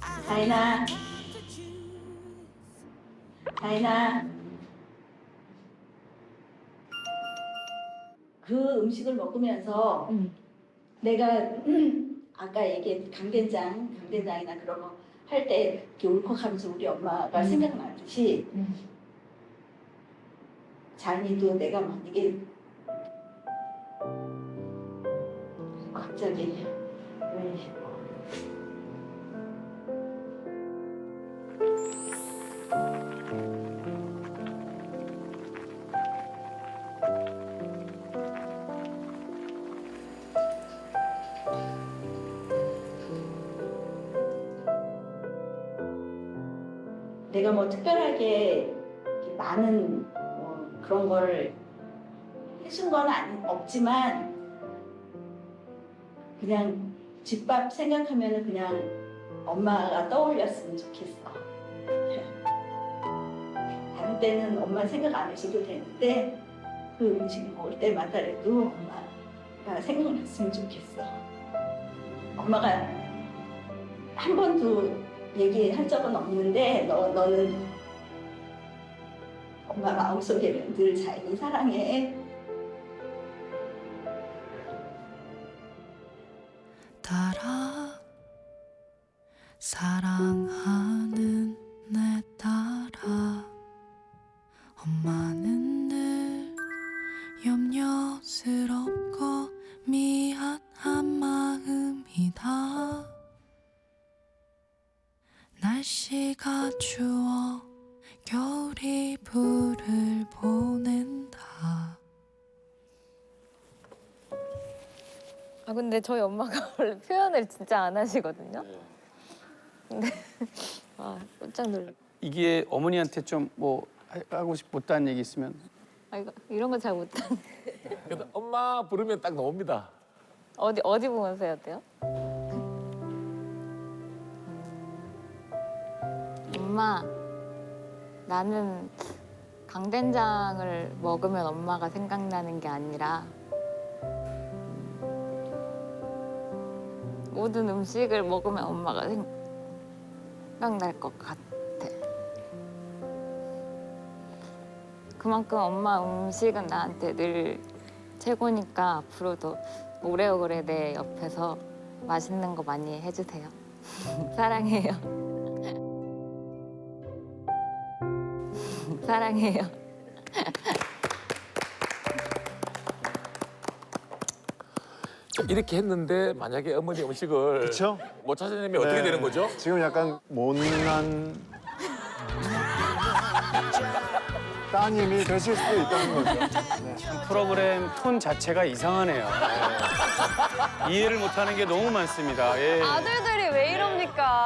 다인아. 다인아. 그 음식을 먹으면서 응. 내가 아까 얘기한 강된장, 강된장이나 그런 거 할 때 이렇게 울컥하면서 우리 엄마가 음. 생각나듯이 응. 잔이도 내가 막 이게 갑자기 왜 내가 뭐 특별하게 많은 뭐 그런 걸 해준 건 아니, 없지만 그냥 집밥 생각하면 그냥 엄마가 떠올렸으면 좋겠어. 다른 때는 엄마 생각 안 해줘도 되는데 그 음식 먹을 때마다라도 엄마가 생각났으면 좋겠어. 엄마가 한 번도 얘기할 적은 없는데 너 너는 엄마 마음속에는 늘 자연이 사랑해. 따라 사랑하는 내 딸아 엄마는 늘 염려스럽 날씨가 추워 겨울이 불을 보낸다 아 근데 저희 엄마가 원래 표현을 진짜 안 하시거든요. 근데 아 깜짝 놀래. 이게 어머니한테 좀 뭐 하고 싶 못다는 얘기 있으면 아 이거 이런 거 잘. 그래도 엄마 부르면 딱 나옵니다. 어디 어디 보면서 해야 돼요? 엄마, 나는 강된장을 먹으면 엄마가 생각나는 게 아니라 음, 모든 음식을 먹으면 엄마가 생각날 것 같아. 그만큼 엄마 음식은 나한테 늘 최고니까 앞으로도 오래오래 내 옆에서 맛있는 거 많이 해주세요. 사랑해요. 사랑해요. 이렇게 했는데 만약에 어머니 음식을 그렇죠? 못 찾아내면 어떻게 네. 되는 거죠? 지금 약간 못난 따님이 되실 수도 있다는 거죠. 네. 프로그램 톤 자체가 이상하네요. 예. 이해를 못하는 게 너무 많습니다. 예. 아들들이 왜 이럽니까?